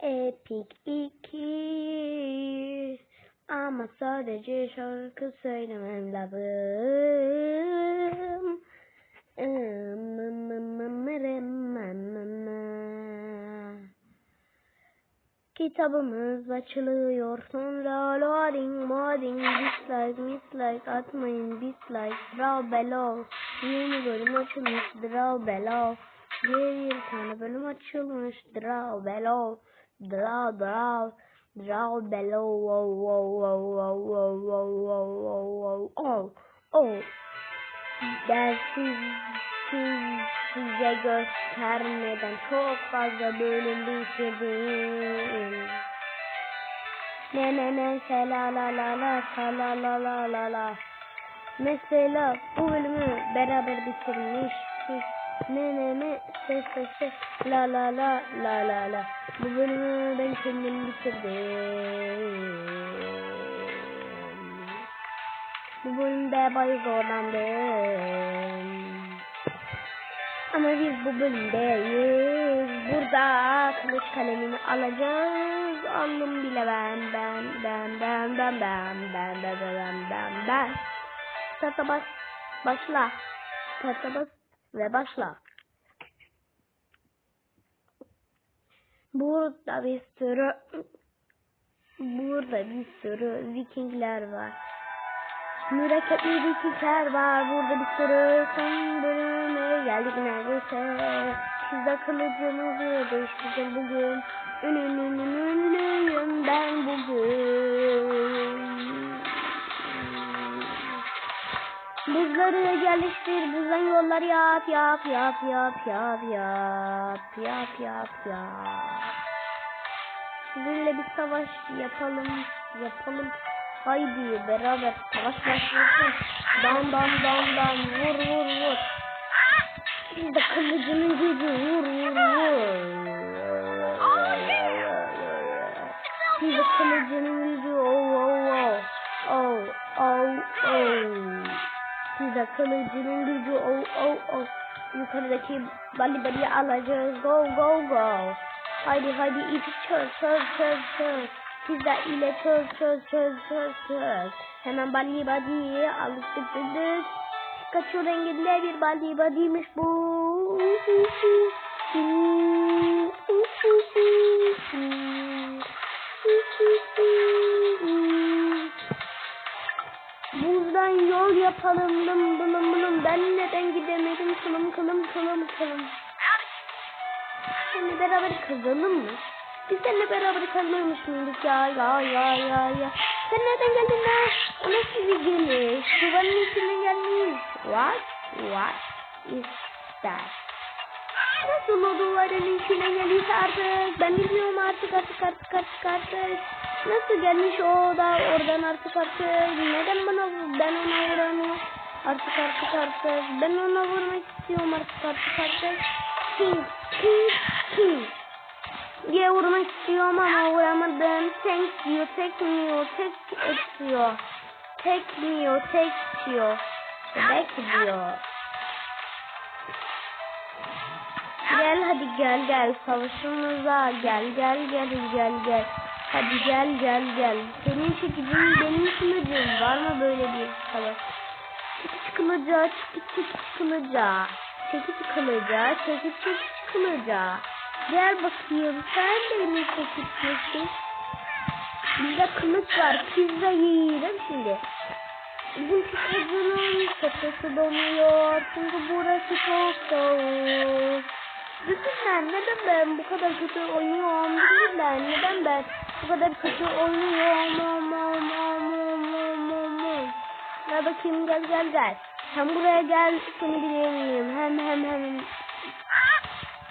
Epic 2 Ama sadece şarkı söylemem lazım. Kitabımız açılıyor sonra. Loading loading dislike mislike atmayın dislike draw below yeni bölüm açılmış draw below bir tane bölüm açılmış draw below draw draw draw below wow wow wow wow wow wow wow wow wow oh oh ben siz, siz, size göstermeden çok fazla bölüm bitirdim. Ne ne ne se la la la la sa la la la la la. Mesela bu bölümü beraber bitirmiştik. Ne ne ne se se se la la la la la la. Bu bölümü ben kendim bitirdim. Bu bölümde bayağı zorlandım. Ama biz bu bölümdeyiz. Burada kılıç kalemini alacağız. Aldım bile ben ben ben ben ben ben ben ben ben ben ben. Start'a bas. Başla. Start'a bas ve başla. Burada bir sürü burada bir sürü vikingler var. Mürekkepli vikingler var. Burada bir sürü son bölüme geldik neredeyse. Siz de kılıcınızı değiştireceğim bugün. Ünlünün ünlüyüm ben bugün. Buzları yerleştir, buzdan yollar yap, yap, yap, yap, yap, yap, yap, yap, yap. Sizinle bir savaş yapalım, yapalım. Haydi beraber savaş başlasın. Dan dan dan dan vur vur vur. Biz de kılıcının gücü vur vur vur. Biz de kılıcının gücü oh oh oh. Oh oh oh. Biz de kılıcının gücü oh oh oh. Yukarıdaki bali bali alacağız. Go go go. Haydi haydi ipi çöz çöz çöz çöz. Pizza ile çöz çöz çöz çöz çöz. Hemen bali badiyi alıştık dedik. Kaçıyor renginde bir bali badiymiş bu. Buradan yol yapalım lım bılım bılım. Ben neden gidemedim kılım kılım kılım kılım. Seninle beraber kazanalım mı? Biz seninle beraber kazanmış mıydık ya ya ya ya ya. Sen nereden geldin lan? O nasıl bir geliş? Duvarın içinden gelmiş. What? What is that? Nasıl o duvarın içine gelmiş artık? Ben bilmiyorum artık artık artık artık artık. Nasıl gelmiş o da oradan artık artık? Neden bana ben ona vuramıyorum? Artık artık artık. Ben ona vurmak istiyorum artık artık artık. King, king, king diye vurmak istiyorum ama vuramadım. Tek diyor, tekmiyor, tek ediyor. Tekmiyor, tek diyor. Bebek diyor. Gel hadi gel gel savaşımıza gel gel gel gel gel. Hadi gel gel gel. Senin çekicin benim kılıcım. Var mı böyle bir savaş? Çekiç kılıca, çekiç. Çekiç kılıca, çekiç kılıca. Gel bakayım sen benim çekicimsin. Bizde kılıç var. Pizza yiyelim şimdi. Bizim kızının kafası donuyor. Çünkü burası çok soğuk. Düşünler neden ben bu kadar kötü oynuyorum? Düşünler neden ben bu kadar kötü oynuyorum? Mom, mom, mom, mom, mom, mom, mom. Gel bakayım gel gel gel. Sen buraya gel seni bileyim. Hem hem hem.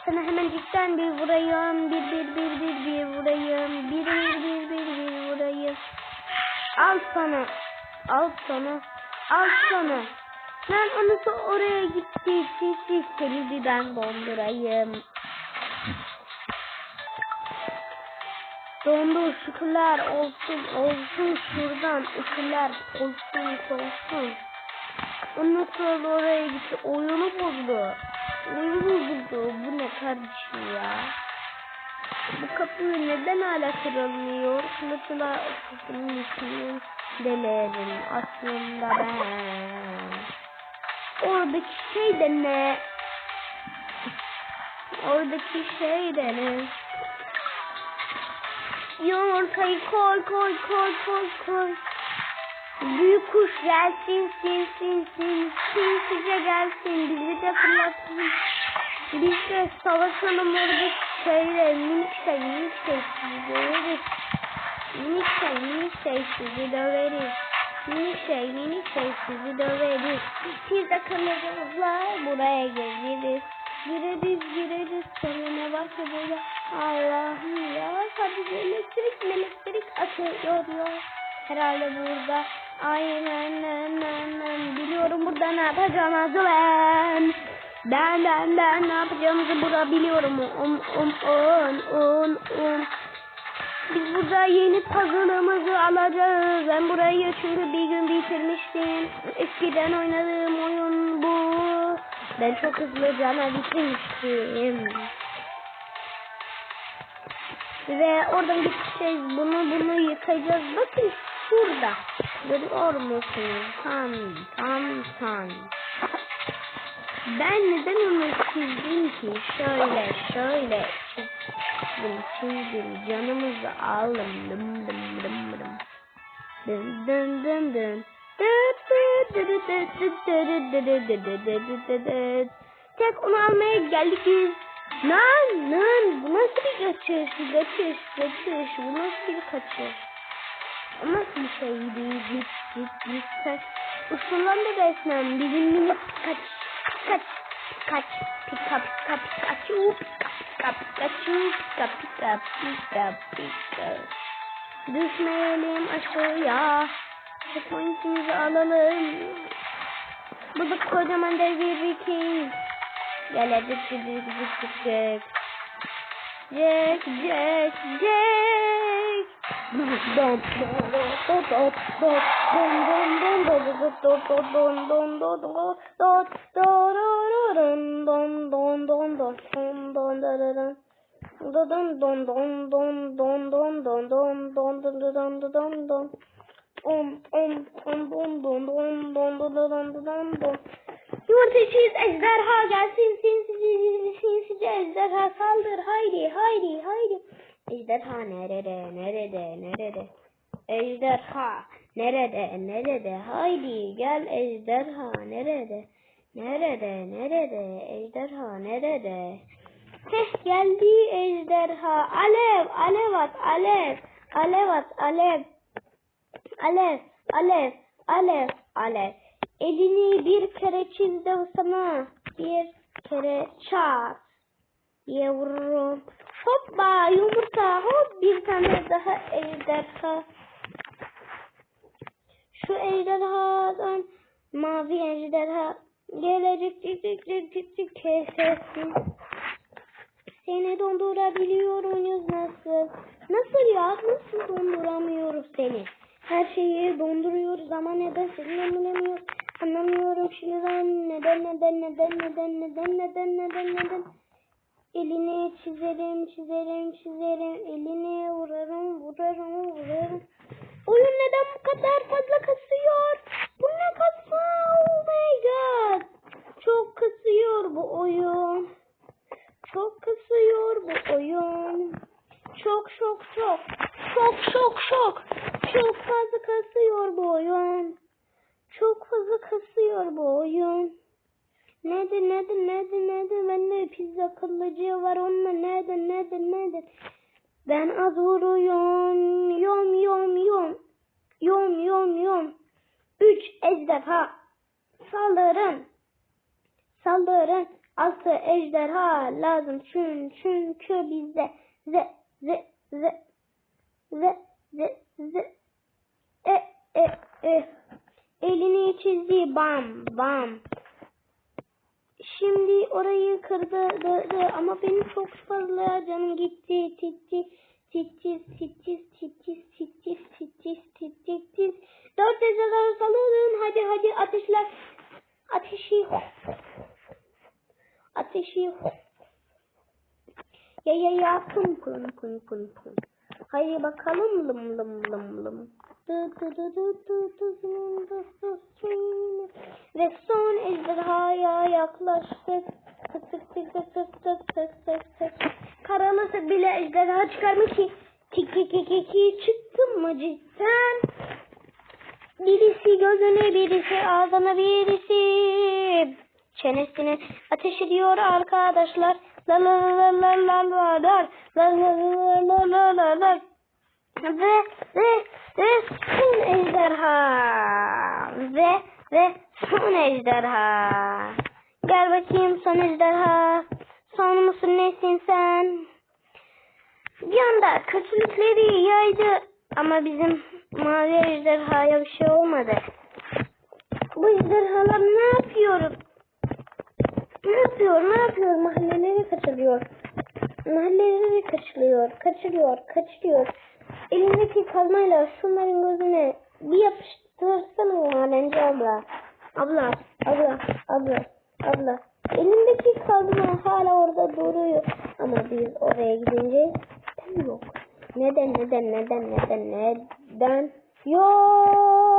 Sana hemen cidden bir vurayım. Bir bir bir bir bir vurayım. Bir bir bir bir bir vurayım. Al sana. Al sana. Al sana. Lan o nasıl oraya gitti? Sisi seni bir ben dondurayım. Dondur şükürler olsun olsun şuradan ışıklar olsun olsun. O nasıl oraya gitti? Oyunu bozdu. Oyunu bozdu. Bu ne kardeşim ya? Bu kapı neden hala kırılmıyor? Kılıçla kapının içinin delerim aslında ben. Oradaki şey de ne? Oradaki şey de ne? Yumurtayı koy koy koy koy koy. Büyük kuş gelsin sin sin sin sinsice gelsin bizi de fırlatsın. Biz de savaşalım orada şeyle minik şey minik şey sizi döveriz. Minik şey minik şey sizi döveriz. Minik şey minik şey sizi döveriz. Biz de kılıcımızla buraya geliriz. Gireriz gireriz sonra ne var ki böyle Allah'ım ya sadece elektrik elektrik atıyor ya. Herhalde burada aynen aynen biliyorum burada ne yapacağımızı ben. Ben ben ben ne yapacağımızı burada biliyorum. On on on on on. Biz burada yeni puzzle'ımızı alacağız. Ben burayı çünkü bir gün bitirmiştim. Eskiden oynadığım oyun bu. Ben çok hızlı cana bitirmiştim. Ve oradan gideceğiz. Bunu bunu yıkayacağız. Bakın şurada. Görüyor musunuz? Tam tam tam. Ben neden onu çizdim ki? Şöyle şöyle çizdim çizdim. Canımızı aldım. Dım dım dım dım. Dın dın dın dın. Tek onu almaya geldik biz. Lan lan bu nasıl bir kaçış? Kaçış kaçış. Bu nasıl bir kaçış? O nasıl bir şeydi? Git git git kaç. Uslandı resmen. Bizim minik kaç kaç kaç pika pika pikachu pika pika pikachu pika pika pika pika. Düşmeyelim aşağıya. Checkpoint'imizi alalım. Burada kocaman dev bir viking. Gel hadi çık çık çık. Jack, Jack, Jack. Yurteçiz ejderha gelsin sinsice ejderha saldır haydi haydi haydi. Ejderha nerede nerede nerede? Ejderha nerede nerede? Haydi gel ejderha nerede? Nerede nerede? Ejderha nerede? Heh geldi ejderha. Alev alev at alev. Alev at alev. Alev alev alev alev. Elini bir kere çiz de sana. Bir kere çat vururum. Hoppa yumurta hop bir tane daha ejderha. Şu ejderhadan mavi ejderha gelecek cik cik cik cik cik kesesin. Seni dondurabiliyor muyuz nasıl? Nasıl ya? Nasıl donduramıyoruz seni? Her şeyi donduruyoruz ama neden seni dondurmuyoruz? Anlamıyorum şimdiden neden neden neden neden neden neden neden neden Elini çizerim çizerim çizerim elini vurarım vurarım vurarım Oyun neden bu kadar fazla kasıyor? Bu ne kasa? Oh my god. Çok kasıyor bu oyun. Çok kasıyor bu oyun. Çok çok çok. Çok çok çok. Çok fazla kasıyor bu oyun. Çok fazla kasıyor bu oyun. Nedir nedir nedir nedir bende pizza kılıcı var onunla nedir nedir nedir. Ben az vuruyorum. Yom yom yom. Yom yom yom. Üç ejderha. Saldırın. Saldırın. Altı ejderha lazım. Çün, çünkü bizde ze ze ze ze ze ze e e e elini çizdi bam bam Şimdi orayı kırdı dördü ama benim çok fazla canım gitti titti titiz titiz titiz titiz titiz titiz titiz dört ejderha salının hadi hadi ateşler ateşi ateşi ya ya ya kum kum kum pın pın. Haydi bakalım lım lım lım lım. Ve son ejderhaya yaklaştık. Tık tık tık tık tık tık tık tık tık. Karalasa bile ejderha çıkarmış ki. Tik tik tik tik çıktım mı cidden? Birisi gözüne birisi ağzına birisi çenesine ateş ediyor arkadaşlar. La la la la la la la la la la la la la ve ve ve son ejderha. Ve ve son ejderha. Gel bakayım son ejderha. Son musun nesin sen? Bir anda kötülükleri yaydı ama bizim mavi ejderhaya bir şey olmadı. Bu ejderhalar ne yapıyor? Ne yapıyor? Ne yapıyor? Mahalleleri kaçırıyor. Mahalleleri kaçırıyor kaçırıyor kaçırıyor elindeki kazmayla şunların gözüne bir yapıştırsana madenci abla. Abla abla abla abla. Elindeki kazma hala orada duruyor. Ama biz oraya gidince neden yok. Neden neden neden neden neden? Yok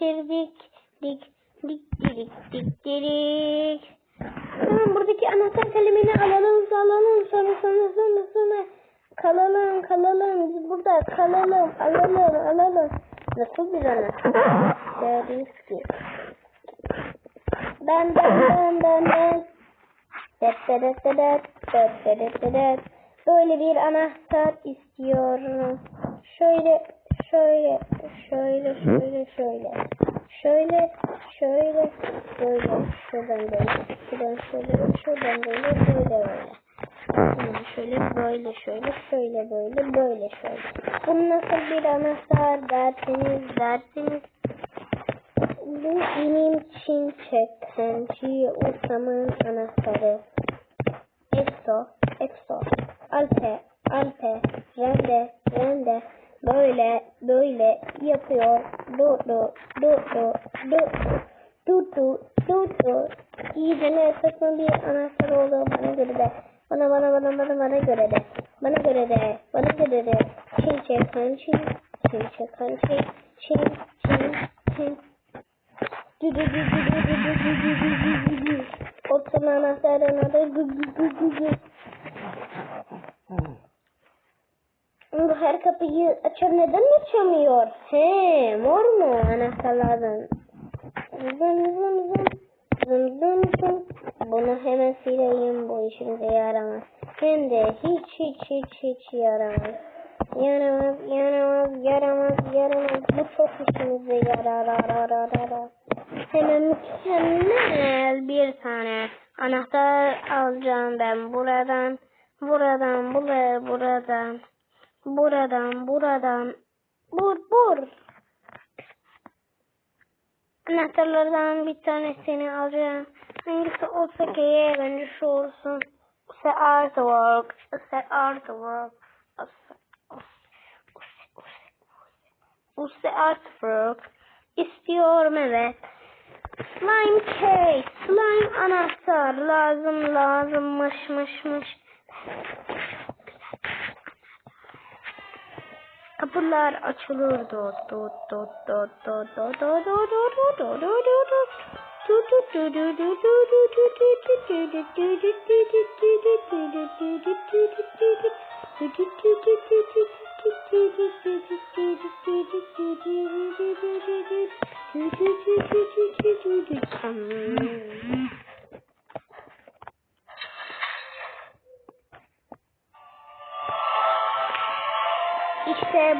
bitirdik. Dik dik dik. Tamam buradaki anahtar kalemini alalım alalım sonra sonra sonra sonra kalalım kalalım biz burada kalalım alalım alalım. Nasıl bir anahtar? Deriz ki. Ben ben ben ben ben. Det det det det det det det det det. Böyle bir anahtar istiyorum. Şöyle şöyle şöyle şöyle şöyle. Şöyle şöyle böyle şuradan böyle şuradan şöyle şuradan böyle böyle böyle. Şimdi şöyle böyle şöyle şöyle böyle böyle şöyle. Bu nasıl bir anahtar derseniz derseniz bu benim Çin çekenci Usam'ın anahtarı. Exo, Exo, Alpe, Alpe, Rende, Rende, böyle, böyle yapıyor. Du, du, du, du, du, du, du, du, du. İyice ne saçma bir anahtar oldu bana göre de. Bana, bana, bana, bana, bana göre de. Bana göre de, bana göre de. Çin çekenci, Çin çekenci, Çin, Çin, Çin. Du, du, du, du, du, du, du, du, du, du, du, du. Oturma anahtarın adı gı gı gı gı gı. Her kapıyı açar neden açamıyor? He, mor mu anahtarlardan? Zım zım zım. Zım zım zım. Bunu hemen sileyim bu işimize yaramaz. Hem de hiç hiç hiç hiç yaramaz. Yaramaz, yaramaz, yaramaz, yaramaz. Bu çok işimize yarar. arar, arar. Hemen mükemmel bir tane anahtar alacağım ben buradan. Buradan, buraya, buradan. Buradan, buradan. Bur, bur. Anahtarlardan bir tanesini alacağım. Hangisi olsa ki bence şu olsun. Use artwork. Use artwork. Use artwork. İstiyorum evet. Slime case. Slime anahtar. Lazım lazım. Mış mış mış. Kapılar açılır. Do do do do do do do do do do do do do do. Du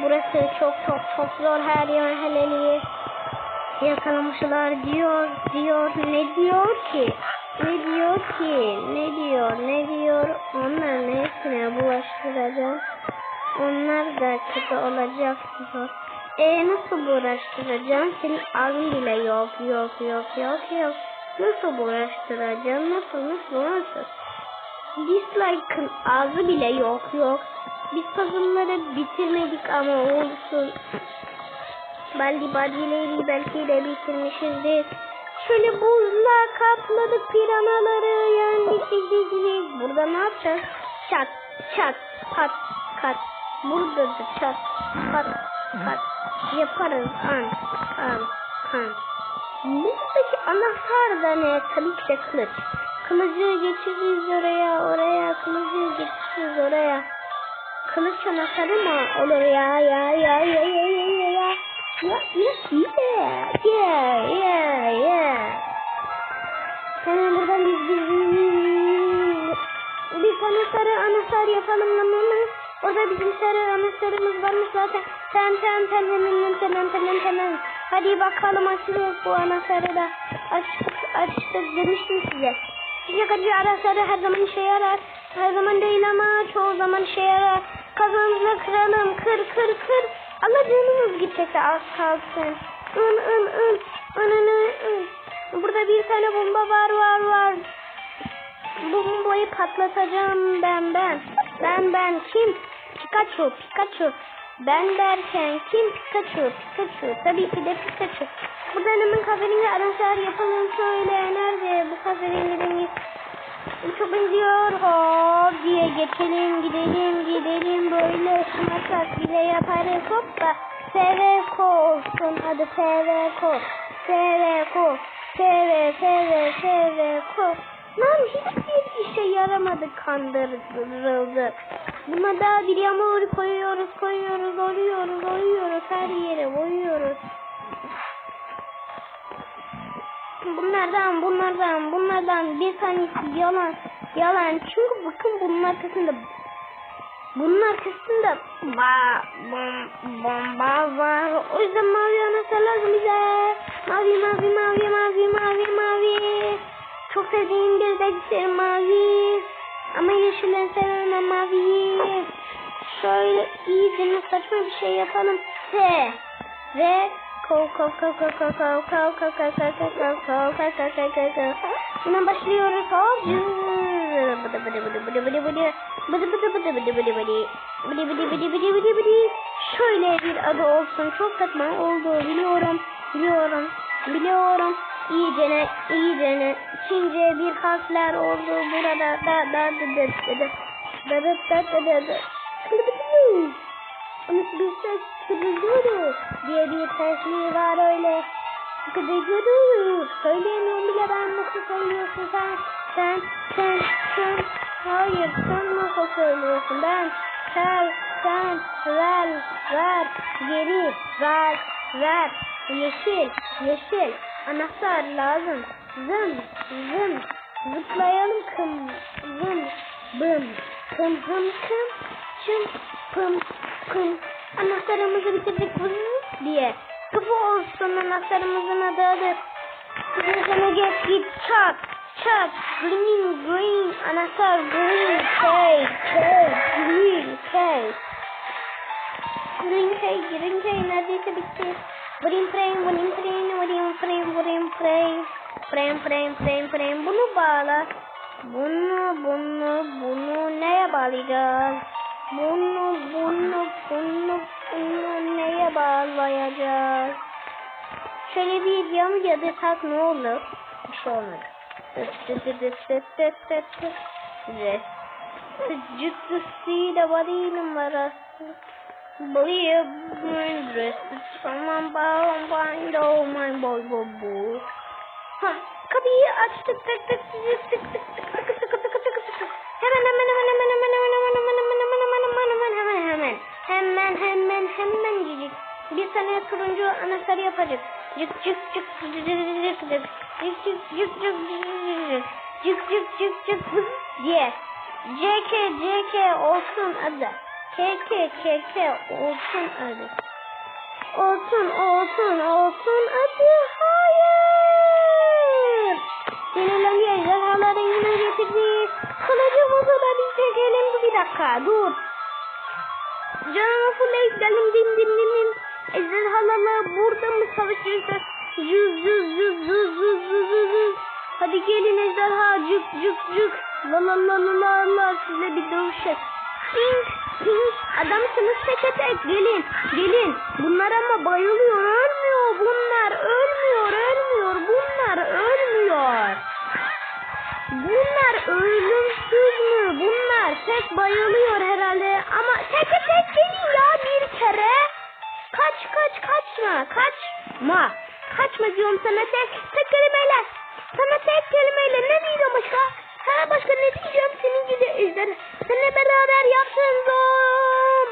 burası çok çok çok zor. Her yer heleli yakalamışlar diyor diyor. Ne diyor ki? Ne diyor ki? Ne diyor ne diyor? Onlar nesine bulaştıracağım onlar da kötü olacak. Diyor e nasıl bulaştıracağım? Senin ağzın bile yok yok yok yok yok. Nasıl bulaştıracağım? Nasıl nasıl nasıl? Dislike'ın ağzı bile yok yok biz puzzle'ları bitirmedik ama olsun Baldi badileri belki de bitirmişizdir. Şöyle buzla kapladık piranaları yendik dik dik dik. Burada ne yapacağız? Çat çat pat kat. Burada da çat pat kat. Yaparız an an an. Buradaki anahtar da ne? Tabii ki de kılıç. Kılıcı geçireceğiz oraya oraya. Kılıcı geçireceğiz oraya. Kılıç anahtarı mı olur ya ya ya ya ya ya ya. Yeah, yeah, yeah, yeah, yeah. Hemen buradan biz bir, bir tane sarı anahtar yapalım lan Orada bizim sarı anahtarımız varmış zaten. Sen sen hemen hemen hemen hemen. Hadi bakalım açıyoruz bu anahtarı da. Açtık açtık demiştim size. Sıcak acı anahtarı her zaman işe yarar. Her zaman değil ama çoğu zaman işe yarar. Kazanızla kıralım. Kır kır kır. Allah canımız gidecekse az kalsın. Ün ün. Ün ün ün ün. Burada bir tane bomba var var var. Bu bombayı patlatacağım ben ben. Ben ben kim? Pikachu Pikachu. Ben derken kim Pikachu Pikachu. Tabii ki de Pikachu. Buradan hemen kahverengi araçlar yapalım şöyle. Nerede bu kahverengilerimiz? Çok benziyor. Hop diye geçelim gidelim gidelim böyle şımarsak bile yaparız. Hoppa. FVK olsun hadi FVK. FVK. FV FV FVK. Lan hiçbir işe yaramadı kandırıldı. Buna daha bir yağmur koyuyoruz koyuyoruz oyuyoruz oyuyoruz her yere oyuyoruz. Bunlardan bunlardan bunlardan bir tanesi yalan yalan çünkü bakın bunun arkasında bunun arkasında ba, bom, bomba var. O yüzden mavi anahtar lazım bize. Mavi mavi mavi mavi mavi mavi. Çok sevdiğim bir de mavi. Ama yeşilden sevmem mavi. Şöyle iyice saçma bir şey yapalım. T ve Yine başlıyoruz. Hop. Bıdı bıdı bıdı bıdı bıdı bıdı. Bıdı bıdı bıdı bıdı bıdı bıdı. Bıdı bıdı bıdı bıdı bıdı bıdı. Şöyle bir adı olsun. Çok saçma oldu. Biliyorum. Biliyorum. Biliyorum. İyicene, iyicene. Çince bir harfler oldu. Burada da da da da da da da da da da da. Ama bir ses kırılıyor diye bir sesli var öyle. Kırılıyor. Söyleyemiyorum bile ben nasıl söylüyorsun sen. Sen, sen, sen. Hayır sen nasıl söylüyorsun ben. Sen, sen, ver, ver, geri, ver, ver. Yeşil, yeşil. Anahtar lazım. Zım, zım. Zıplayalım kım, zım, bım. Kım, hım, kım, çım, pım, kım. Anahtarımızı bitirdik vız diye. Kapı olsun anahtarımızın adı adı. Kızını get git çak çak green green anahtar green K K green K Green K green K neredeyse bitti. Green frame green frame green frame green frame frame frame frame frame bunu bağla. Bunu bunu bunu neye bağlayacağız? Bunu bunu bunu bunu neye bağlayacağız? Şöyle bir yan yadısak ne olur? Bir şey olmadı. Cüttüsü de body numarası. My dress. Someone bound bind oh my boy boy boy. Ha, kapıyı açtık tık tık tık tık tık tık tık tık tık. Hemen hemen hemen hemen hemen hemen hemen hemen hemen hemen hemen hemen hemen hemen hemen hemen cicik. Bir tane turuncu anahtar yapacak. Cık cık cık cık cık cık cık cık cık cık cık cık cık cık cık cık diye. CK CK olsun adı. KK KK olsun adı. Olsun olsun olsun adı. Hayır. Sinirlen ejderhaların yine getirdiği Kılıcım olsa da biz de şey gelelim bir dakika dur. Canım full gidelim dim dim dim dim. Ejderhalarla burada mı savaşıyoruz? Yüz yüz yüz yüz yüz yüz yüz. Hadi gelin ejderha cık cık cık. La la la la la la size bir dövüşek. Pink pink adamsınız teke tek gelin gelin. Bunlar ama bayılıyor ölmüyor bunlar ölmüyor ölmüyor bunlar ölmüyor. Ölümsüz mü? Bunlar tek bayılıyor herhalde. Ama tek tek gelin ya bir kere. Kaç kaç kaçma kaçma. Kaçma diyorum sana tek tek kelimeyle. Sana tek kelimeyle ne diyeceğim başka? Ha başka ne diyeceğim senin gibi ejder. Seninle beraber yaptığın o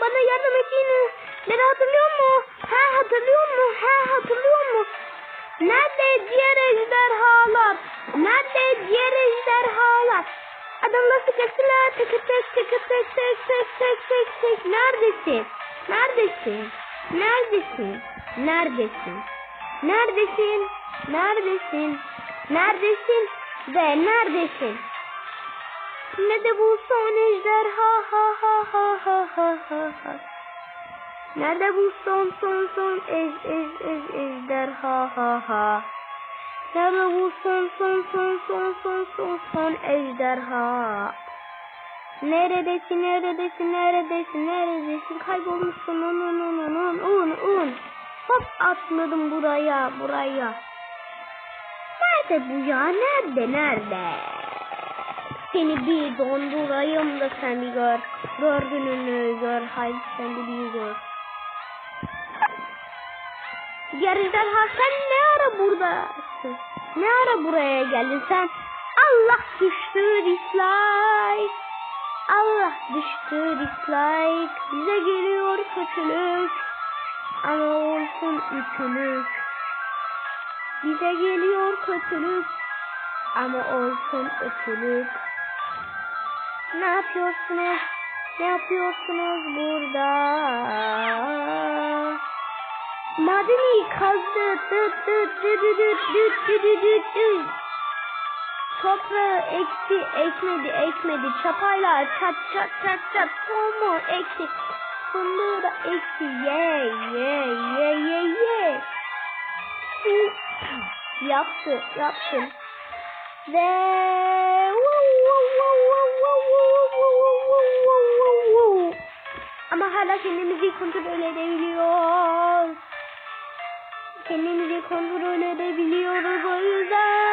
bana yardım ettiğini. Beni hatırlıyor mu? Ha hatırlıyor mu? Ha hatırlıyor mu? Nerede diğer ejderhalar? Nerede diğer ejderhalar? Adamlar sıkıştılar. Tek tek tek tek tek tek tek tek tek tek. Neredesin? Neredesin? Neredesin? Neredesin? Neredesin? Neredesin? Neredesin? Ve neredesin? Ne de bu son ejderha ha ha ha ha ha ha ha. Nerede bu son son son ej ej ej ejderha ha ha. Nerede bu son son son son son son son ejderha. Neredesin neredesin neredesin neredesin kaybolmuşsun un un un un un un. Hop atladım buraya buraya. Nerede bu ya nerede nerede? Seni bir dondurayım da sen bir gör. Gör gününü gör. Haydi sen bir gör. Yarışlar sen ne ara buradasın? Ne ara buraya geldin sen? Allah düştü dislike. Allah düştü dislike. Bize geliyor kötülük. Ama olsun ütülük. Bize geliyor kötülük. Ama olsun ötülük. Ne yapıyorsunuz? Ne yapıyorsunuz burada? Madeni kazdı. Dıt. Toprağı ekti, ekmedi, ekmedi. Çapayla çat çat çat çat. Tohumu ekti. Fındığı da ekti. Ye ye ye ye ye. Yaptı, yaptım. Ve ama hala kendimizi kontrol edebiliyoruz. Kendimizi kontrol edebiliyoruz o yüzden.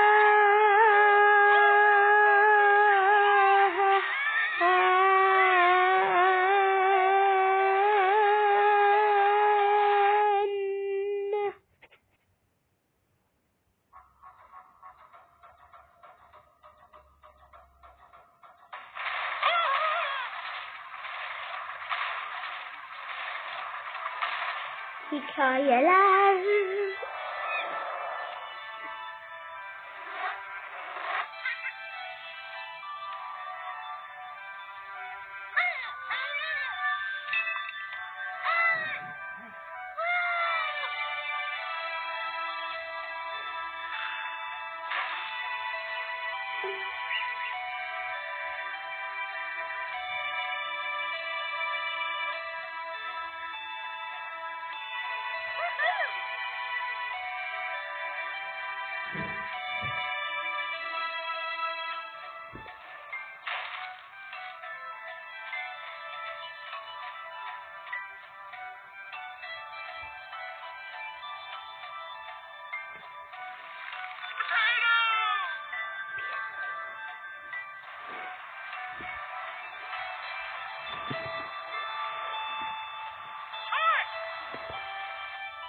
Hikayeler.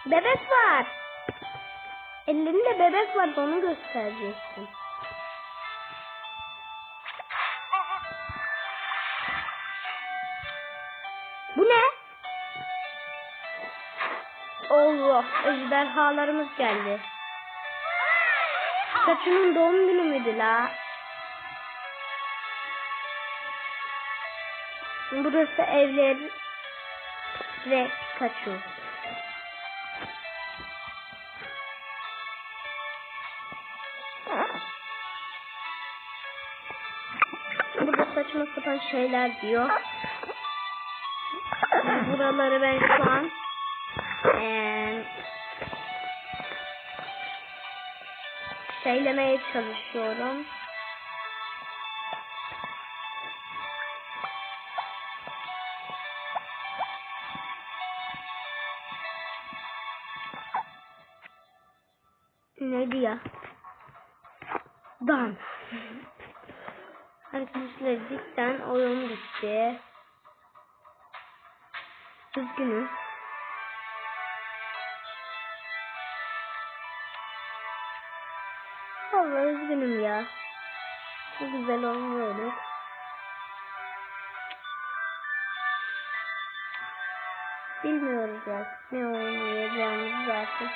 Bebek var. Ellerinde bebek var onu göstereceksin. Bu ne? Allah ejderhalarımız geldi. Pikachu'nun doğum günü müydü la? Burası evler ve Pikachu. Saçma sapan şeyler diyor. Buraları ben şu an eee şeylemeye çalışıyorum. Neydi ya? Dan. Arkadaşlar cidden oyun bitti. Üzgünüm. Vallahi üzgünüm ya. Bu güzel olmuyor. Bilmiyoruz ya. Ne oynayacağımız zaten.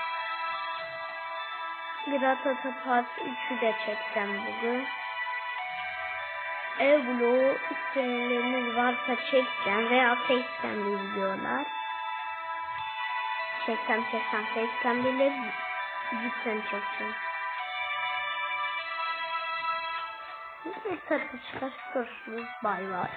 Bir Atata Part 3'ü de çeksem bugün. Ev bloğu isteyenleriniz varsa çekeceğim veya de izliyorlar. Çeksem çeksem Face'ten bile cidden çekeceğim. Neyse çıkar görüşürüz. Bay bay.